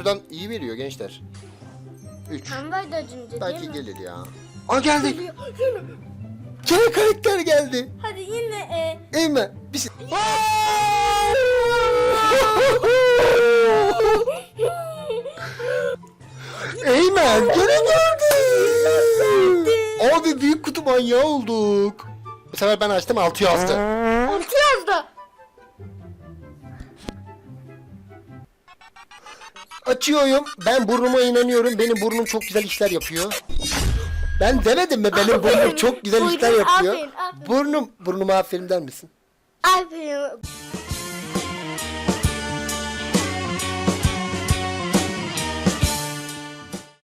kutudan iyi veriyor gençler. 3. Tam vardı az önce Belki mi? gelir ya. Aa geldi. Geliyor. Gene karakter geldi. Hadi yine e, Eymen. Bir şey. Eymen gene geldi. Abi büyük kutu manyağı olduk. Bu sefer ben açtım 6 yazdı. Altı yazdı. Açıyorum. Ben burnuma inanıyorum. Benim burnum çok güzel işler yapıyor. Ben demedim mi benim burnum Aferin. çok güzel Buyurun, işler yapıyor. aferin, aferin. Burnum, burnuma aferin der misin? Aferin.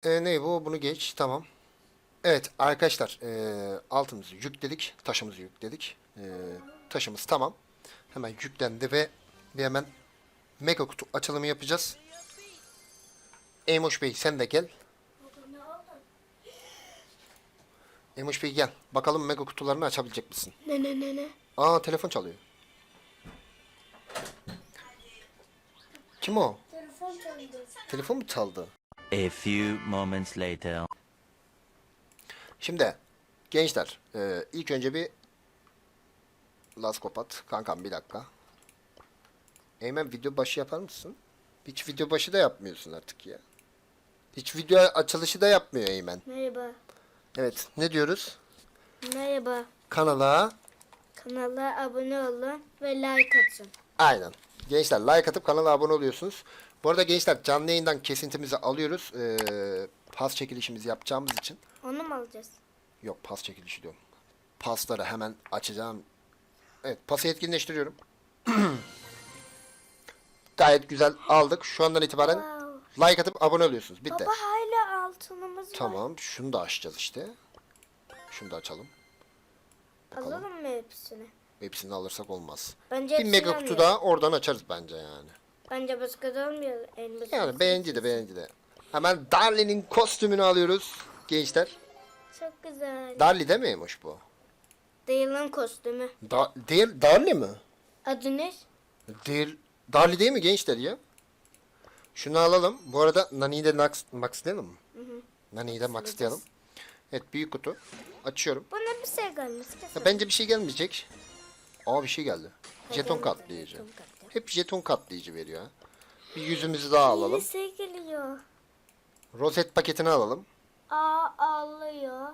E, ne bu? Bunu geç. Tamam. Evet arkadaşlar e, altımızı yükledik. Taşımızı yükledik. E, taşımız tamam. Hemen yüklendi ve bir hemen mega kutu açılımı yapacağız. Emoş Bey sen de gel. Emoş Bey gel. Bakalım mega kutularını açabilecek misin? Ne ne ne ne? Aa telefon çalıyor. Kim o? Telefon çaldı. Telefon mu çaldı? A few moments later. Şimdi gençler e, ilk önce bir Las Kopat. Kankam bir dakika. Eymen video başı yapar mısın? Hiç video başı da yapmıyorsun artık ya. Hiç video açılışı da yapmıyor Eymen. Merhaba. Evet ne diyoruz? Merhaba. Kanala Kanala abone olun ve like atın. aynen. Gençler like atıp kanala abone oluyorsunuz. Bu arada gençler canlı yayından kesintimizi alıyoruz. Ee, pas çekilişimizi yapacağımız için. Onu mu alacağız? Yok pas çekilişi diyorum. Pasları hemen açacağım. Evet pası etkinleştiriyorum. Gayet güzel aldık. Şu andan itibaren. Like atıp abone oluyorsunuz. Bitti. Baba hala altınımız var. Tamam. Şunu da açacağız işte. Şunu da açalım. Alalım mı hepsini? Hepsini alırsak olmaz. Bence Bir hepsini mega kutu almayalım. daha oradan açarız bence yani. Bence başka da olmuyor. Yani beğendi de beğendi de. Hemen Darly'nin kostümünü alıyoruz gençler. Çok güzel. Darly değil miymiş bu? Dale'ın kostümü. Da değil, Darly mi? Adı ne? Değil. Darly değil mi gençler ya? Şunu alalım. Bu arada Nani'yi de max, maxlayalım mı? Nani'yi de maxlayalım. Evet büyük kutu. Açıyorum. Bana bir şey gelmesi Ya bence bir şey gelmeyecek. Aa bir şey geldi. Jeton katlayıcı. Jeton katlayıcı. Hep jeton katlayıcı veriyor. ha. Bir yüzümüzü daha alalım. Bir şey geliyor. Rozet paketini alalım. Aa ağlıyor.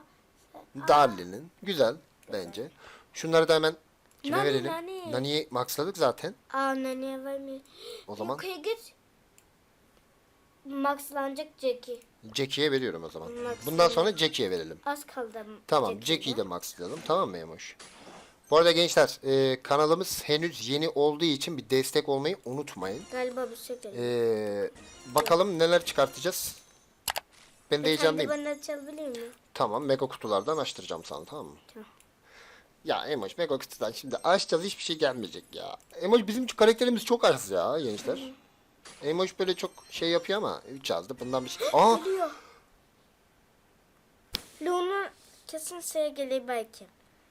Darly'nin. Güzel bence. Şunları da hemen kime Nani, verelim? Nani. Nani'yi maxladık zaten. Aa nene vermiyor. O zaman Yukarı git. Maxlanacak Jackie. Jackie'ye veriyorum o zaman. Max Bundan sonra Jackie'ye verelim. Az kaldı. Tamam Jackie'de. Jackie'yi de maxlayalım. Tamam mı Emoş? Bu arada gençler e, kanalımız henüz yeni olduğu için bir destek olmayı unutmayın. Galiba bir şey. E, bakalım neler çıkartacağız. Ben de heyecanlıyım. De bana açabilir miyim? Tamam mega kutulardan açtıracağım sana tamam mı? Tamam. Ya Emoş mega kutudan şimdi açacağız hiçbir şey gelmeyecek ya. Emoş bizim karakterimiz çok az ya gençler. Emoş böyle çok şey yapıyor ama 3 yazdı bundan bir şey. Aa Geliyor. Leon'un kesin şeye gelir belki.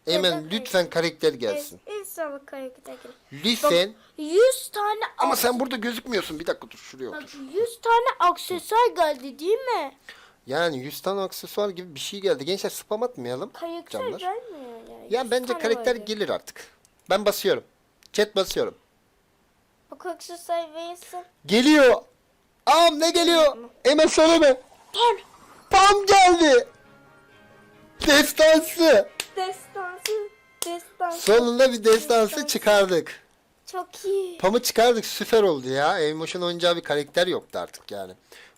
Eymen lütfen karakter gelsin. İnşallah karakter gelir. Lütfen. 100 tane Ama sen burada gözükmüyorsun. Bir dakika dur şuraya Bak, otur. 100 tane aksesuar geldi değil mi? Yani 100 tane aksesuar gibi bir şey geldi. Gençler spam atmayalım. Karakter Canlar. gelmiyor ya. Ya 100 bence tane karakter vardı. gelir artık. Ben basıyorum. Chat basıyorum. Aksesuar verirsin. Geliyor. Am ne geliyor? Hemen söyleme. Pam. Pam geldi. Destansı. Destansı. Destansı. Sonunda bir destansı çıkardık. Çok iyi. Pam'ı çıkardık süper oldu ya. Emoş'un oynayacağı bir karakter yoktu artık yani.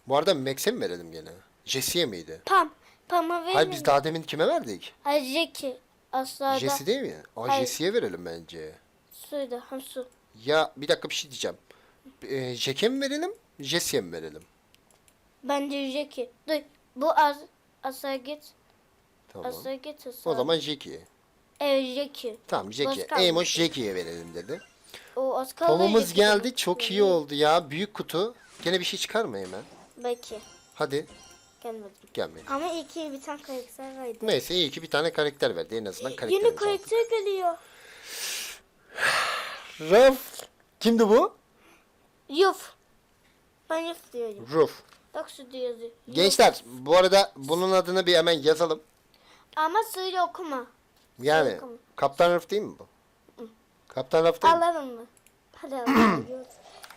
Bu arada Max'e mi verelim gene? Jesse'ye miydi? Pam. Pam'a verin. Hayır biz daha demin kime verdik? Hayır Jackie. Asla Jesse değil mi? Aa. Jesse'ye verelim bence. Suydu. Ham su. Ya bir dakika bir şey diyeceğim. Ee, Jack'e mi verelim? Jesse'ye mi verelim? Bence Jackie. Dur. Bu az. Asa git. Tamam. Asa git. Asa. O zaman Jackie'ye. Evet Jackie. Tamam Jackie. Emoş Jackie'ye verelim dedi. O az kaldı. Jackie geldi. Çok iyi oldu ya. Büyük kutu. Gene bir şey çıkar mı hemen? Belki. Hadi. Gelmedi. Gelmeyin. Ama iki bir tane karakter vardı. Neyse iyi ki bir tane karakter verdi. En azından karakter. Yeni karakter geliyor. Raf. Kimdi bu? Yuf. Ben Yuf diyorum. Roof. Bak şurada yazıyor. Yuf. Gençler bu arada bunun adını bir hemen yazalım. Ama söyle okuma. Yani Bakalım. Kaptan Roof değil mi bu? Kaptan Roof değil mi? Alalım mı? Hadi alalım.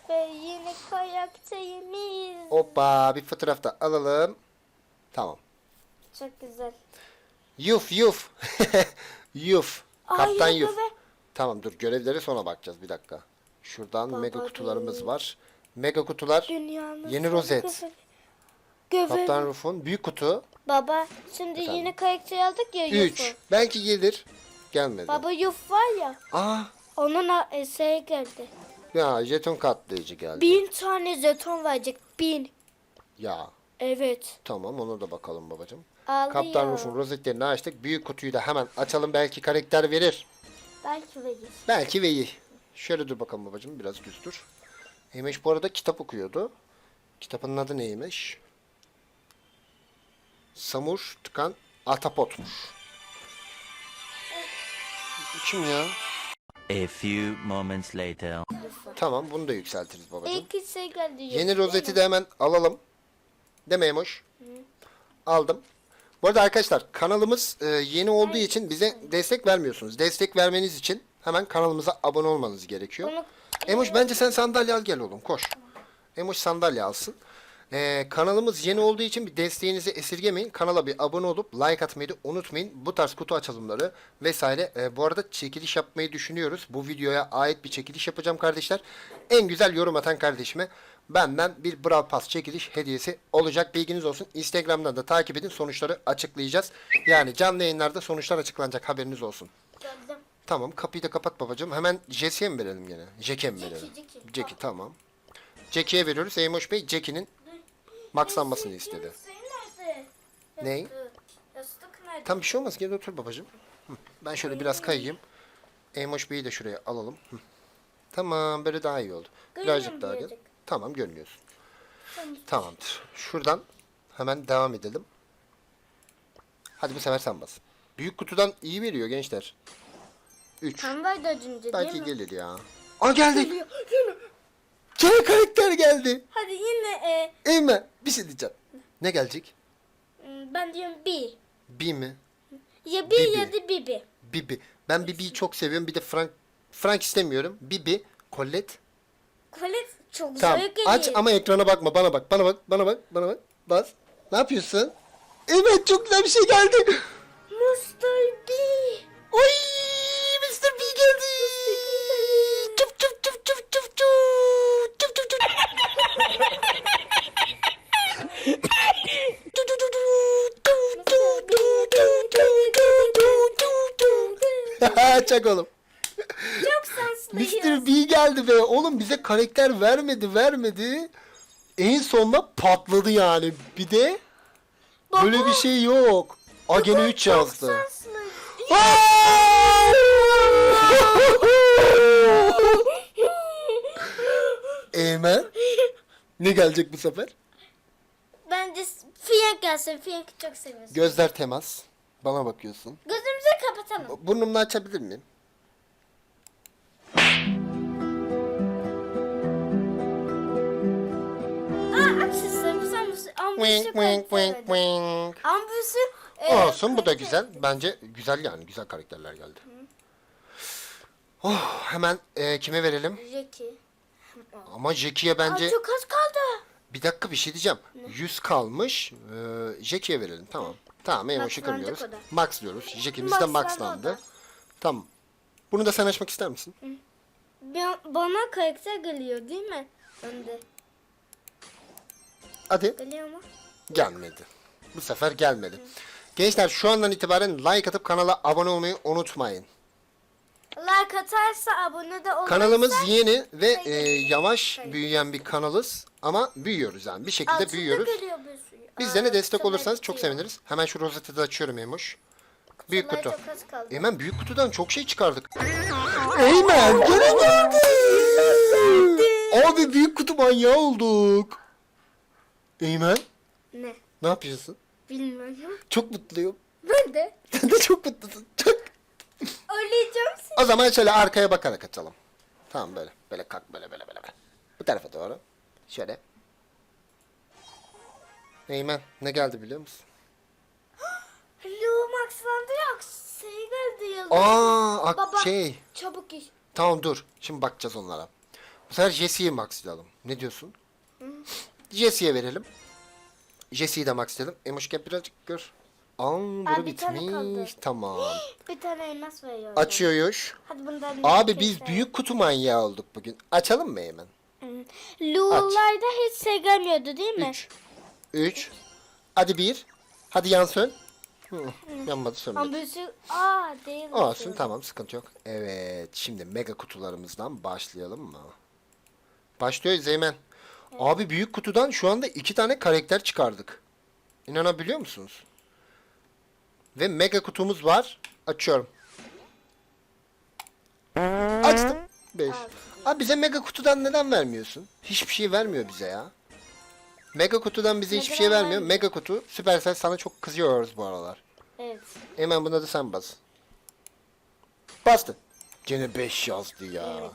Ve yine kayaktayız. Hoppa bir fotoğraf da alalım. Tamam. Çok güzel. Yuf yuf. yuf. Ay, Kaptan ya Yuf. bebe. Tamam dur görevleri sonra bakacağız bir dakika. Şuradan Baba mega kutularımız var. Mega kutular. Dünyanın Yeni rozet. Kaptan Ruf'un büyük kutu. Baba şimdi Efendim? yine kayaktayı aldık ya 3. Yuf'u. Belki gelir. Gelmedi. Baba Yuf var ya. Aa Onun a- eseri geldi. ya jeton katlayıcı geldi. Bin tane jeton verecek. Bin. Ya Evet. tamam onu da bakalım babacığım. Aldı Kaptan ya. Ruf'un rozetlerini açtık. Büyük kutuyu da hemen açalım. Belki karakter verir. Belki verir. Belki ve iyi. Şöyle dur bakalım babacığım biraz düz dur. Eymiş bu arada kitap okuyordu. Kitabın adı neymiş? Samur Tıkan Atapot'muş. Kim ya? A few moments later. Tamam bunu da yükseltiriz babacığım. İlk şey geldi. Yeni rozeti de hemen alalım. Değil mi Emoş? Aldım. Bu arada arkadaşlar kanalımız e, yeni olduğu için bize destek vermiyorsunuz. Destek vermeniz için hemen kanalımıza abone olmanız gerekiyor. Onu- Emoş bence sen sandalye al gel oğlum koş. Emoş sandalye alsın. E, kanalımız yeni olduğu için bir desteğinizi esirgemeyin. Kanala bir abone olup like atmayı da unutmayın. Bu tarz kutu açılımları vesaire. E, bu arada çekiliş yapmayı düşünüyoruz. Bu videoya ait bir çekiliş yapacağım kardeşler. En güzel yorum atan kardeşime benden bir Brawl Pass çekiliş hediyesi olacak. Bilginiz olsun. Instagram'dan da takip edin. Sonuçları açıklayacağız. Yani canlı yayınlarda sonuçlar açıklanacak. Haberiniz olsun. Geldim. Tamam kapıyı da kapat babacığım. Hemen Jesse'ye mi verelim gene? Jack'e mi verelim? Jackie. Jackie tamam. Jackie'ye veriyoruz. Eymoş Bey Jackie'nin maxlanmasını istedi. Ney? Tam bir şey olmaz. Gel otur babacığım. Hı, Ben şöyle biraz kayayım. Eymoş Bey'i de şuraya alalım. Hı. Tamam böyle daha iyi oldu. Birazcık daha gel. Tamam görünüyorsun. Tamam. Tamamdır. Şuradan hemen devam edelim. Hadi bu sefer sen bas. Büyük kutudan iyi veriyor gençler. 3. Tam vardı az önce değil Belki mi? gelir ya. Aa. Yine. Gene karakter geldi. Hadi yine e, Eymen bir şey diyeceğim. Ne gelecek? m, ben diyorum bir. Bi mi? Ya bir Bibi. ya da bibi. Bibi. Ben Bibi'yi çok seviyorum. Bir de Frank Frank istemiyorum. Bibi, Colette. Kolet çok Tamam. geliyor. Aç ama ekrana bakma. Bana bak. Bana bak. Bana bak. Bana bak. Bas. Ne yapıyorsun? Evet çok güzel bir şey geldi. Mr. B. Oy! Mr. B geldi. Çup çup çup çup çup çup. Çup çup çup. Du, du, du, du. Du, du, du, du, du, du, du, du, du. Çak oğlum. Şanslıyız. Mr. B geldi be. Oğlum bize karakter vermedi vermedi. En sonunda patladı yani. Bir de böyle bir şey yok. A gene 3 yazdı. Eymen. Ne gelecek bu sefer? Bence Fiyank gelsin. Fiyank'ı çok seviyorsun. Gözler temas. Bana bakıyorsun. Gözümüzü kapatalım. Burnumla açabilir miyim? Aa aksesuarı. Sen bu ambüsü Wink wink e, Olsun bu da güzel. Bence güzel yani. Güzel karakterler geldi. Oh hemen e, kime verelim? Jackie. Ama Jackie'ye Aa, bence... çok az kaldı. Bir dakika bir şey diyeceğim. 100 kalmış. Ee, Jackie'ye verelim. Tamam. Tamam Emoş'u Maxlandık kırmıyoruz. o da. Max diyoruz. Jackie'miz de Maxlandı maxlandı. da. Tamam. Bunu da sen açmak ister misin? Ben- Bana karakter geliyor değil mi? Önde. Hadi. Geliyor mu? Gelmedi. Bu sefer gelmedi. Gençler şu andan itibaren like atıp kanala abone olmayı unutmayın. Like atarsa abone de olursa. Kanalımız yeni ve e, yavaş büyüyen bir kanalız. Ama büyüyoruz yani. Bir şekilde Altında büyüyoruz. geliyor bir sürü. Aa, destek çok olursanız çok acıyor. seviniriz. Hemen şu rozeti de açıyorum Emoş. Büyük kutu. çok az kaldı. Hemen büyük kutudan çok şey çıkardık. Eymen gene geldi. Abi büyük kutu manyağı olduk. Eymen Ne? ne yapıyorsun? Bilmiyorum. Çok mutluyum. Ben de. Sen de çok mutlusun. Çok. Öleceğim seni. O zaman şöyle arkaya bakarak açalım. Tamam böyle. Böyle kalk böyle böyle böyle. böyle. Bu tarafa doğru. Şöyle. Eymen ne geldi biliyor musun? Yok. Şey geldi yıldız. Aa ak- Baba. şey. Çabuk iş. Tamam dur. Şimdi bakacağız onlara. Bu sefer Jesse'yi maxlayalım. Ne diyorsun? Jesse'ye verelim. Jesse'yi de maxlayalım. Emoş gel birazcık gör. Aa bura bir tane kaldı. bitmiş. Tamam. Bir tane elmas veriyor. Açıyoruz. Hadi bundan Abi biz şey büyük kutu manyağı olduk bugün. Açalım mı hemen? Lu'larda hiç şey gelmiyordu değil mi? 3. 3. Hadi 1. Hadi yansın. Hı, yanmadı sönmedi. Ama birisi... Aa değil. Olsun tamam sıkıntı yok. Evet şimdi mega kutularımızdan başlayalım mı? Başlıyoruz Eymen. Abi büyük kutudan şu anda iki tane karakter çıkardık. İnanabiliyor musunuz? Ve mega kutumuz var. Açıyorum. Açtım. 5. Abi bize mega kutudan neden vermiyorsun? Hiçbir şey vermiyor bize ya. Mega kutudan bize hiçbir şey vermiyor. vermiyor? Mega kutu. Süpersel sana çok kızıyoruz bu aralar. Evet. Hemen buna da sen bas. Bastın. Gene 5 yazdı ya. 25.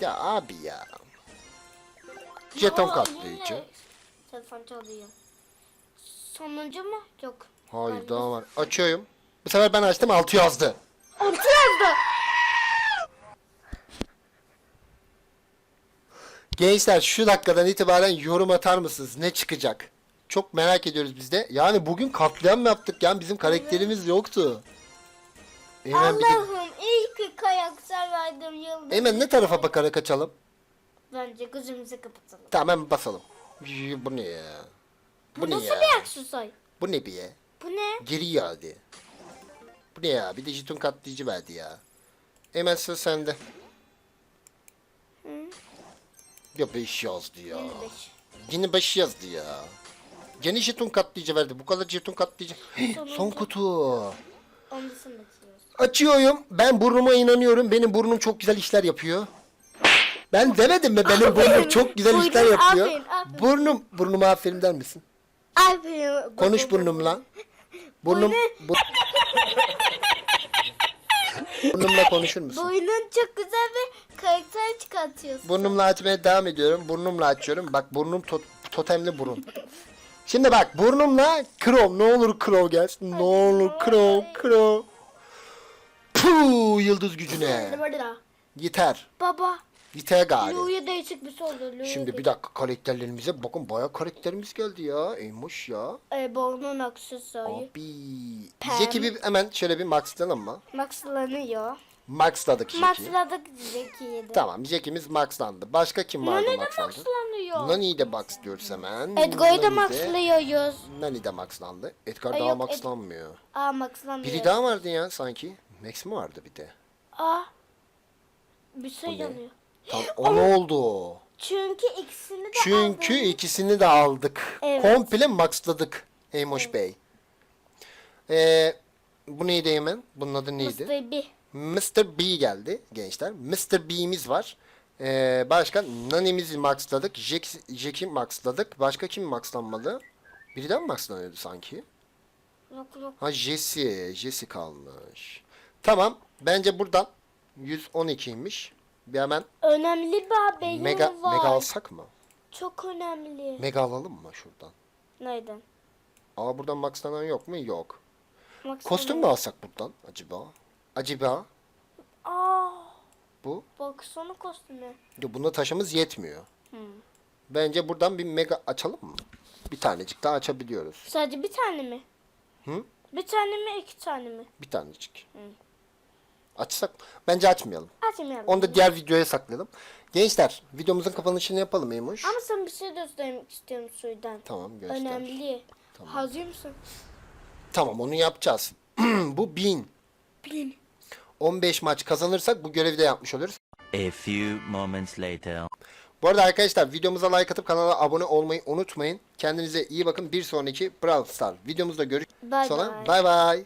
Ya abi ya. Jeton katlayıcı. Telefon çalıyor. Sonuncu mu? Yok. Hayır daha var. Açıyorum. Bu sefer ben açtım 6 yazdı. Altı yazdı. Gençler şu dakikadan itibaren yorum atar mısınız? Ne çıkacak? Çok merak ediyoruz biz de. Yani bugün katliam mı yaptık? Yani bizim karakterimiz yoktu. Hemen bir de... Allah'ım iyi ki kayaksel verdim yıldız. Hemen ne tarafa bakarak açalım? Bence gözümüzü kapatalım. Tamam basalım. Yü, Bu ne ya? Bu, Bu ne nasıl ya? bir aksesuar? Bu ne bir ya? Bu ne? Geri geldi. Bu ne ya? Bir de jeton katlayıcı verdi ya. Hemen sıra sende. Ya 5 yazdı ya. 25. Yine 5 yazdı ya. Yeni jeton katlayıcı verdi. Bu kadar jeton katlayıcı. Son kutu. Açıyorum. Ben burnuma inanıyorum. Benim burnum çok güzel işler yapıyor. Ben demedim mi benim burnum çok güzel Buyurun, işler yapıyor. aferin, aferin. Burnum, burnuma aferin der misin? Aferin. Konuş burnumla. Burnum, bu... Burnumla konuşur musun? Boynun çok güzel bir karakter çıkartıyorsun. Burnumla açmaya devam ediyorum. Burnumla açıyorum. Bak burnum to- totemli burun. Şimdi bak burnumla Crow. Ne olur Crow gelsin. Ne olur Crow. Crow. Puh, yıldız gücüne. Yeter. Baba. Yeter gari. Lou'ya değişik bir. Lou'ya Şimdi bir değişik- dakika karakterlerimize bakın bayağı karakterimiz geldi ya. Eymoş ya. Ee, boynun aksesuarı. Abi. Pem. Jackie bir hemen şöyle bir maxlayalım mı? Maxlanıyor. Maxladık Jackie'yi. Maxladık Zeki'yi de. Tamam Jackie'miz maxlandı. Başka kim vardı Nani de maxlandı? maxlanıyor. Nani'yi de max diyoruz hemen. Edgar'ı da Nani de- maxlıyoruz. Nani de maxlandı. Edgar Ay daha yok, Ed- maxlanmıyor. Aa maxlanmıyor. Biri daha vardı ya sanki. Max mi vardı bir de? Aa. Bir şey ne? yanıyor. Tam o ne oldu? Çünkü ikisini de Çünkü aldım. ikisini de aldık. Evet. Komple maxladık. Eymoş Bey. Ee, bu neydi hemen? Bunun adı neydi? Mr. B. Mr. B geldi gençler. Mr. B'miz var. Ee, başka Nani'mizi maxladık. Jack, Jack'i maxladık. Başka kim maxlanmalı? Biri daha mı maxlanıyordu sanki? Yok yok. Ha Jesse. Jesse kalmış. Tamam. Bence buradan 112'ymiş. Bir hemen Önemli bir haberim mega, var. mega alsak mı? Çok önemli. Mega alalım mı şuradan? Neyden? Aa buradan maxlanan yok mu? Yok. Maxlanıyor. Kostüm mü alsak buradan acaba? Acaba Aa. bu? Baksana kostüme. Yo, Bunda taşımız yetmiyor. Bence buradan bir mega açalım mı? Bir tanecik daha açabiliyoruz. Sadece bir tane mi? Hı? Bir tane mi iki tane mi? Bir tanecik. Açsak Bence açmayalım. Açmayalım. Onu da diğer videoya saklayalım. Gençler videomuzun kapanışını yapalım Eymuş. Ama sana bir şey göstermek istiyorum suydan. Tamam göster. Önemli. Hazır mısın? Tamam onu yapacağız. bu 1000. Bin. 15 maç kazanırsak bu görevi de yapmış oluruz. A few moments later. Bu arada arkadaşlar videomuza like atıp kanala abone olmayı unutmayın. Kendinize iyi bakın. Bir sonraki Brawl Star videomuzda görüşürüz. Bye Sonra bye. bay bay.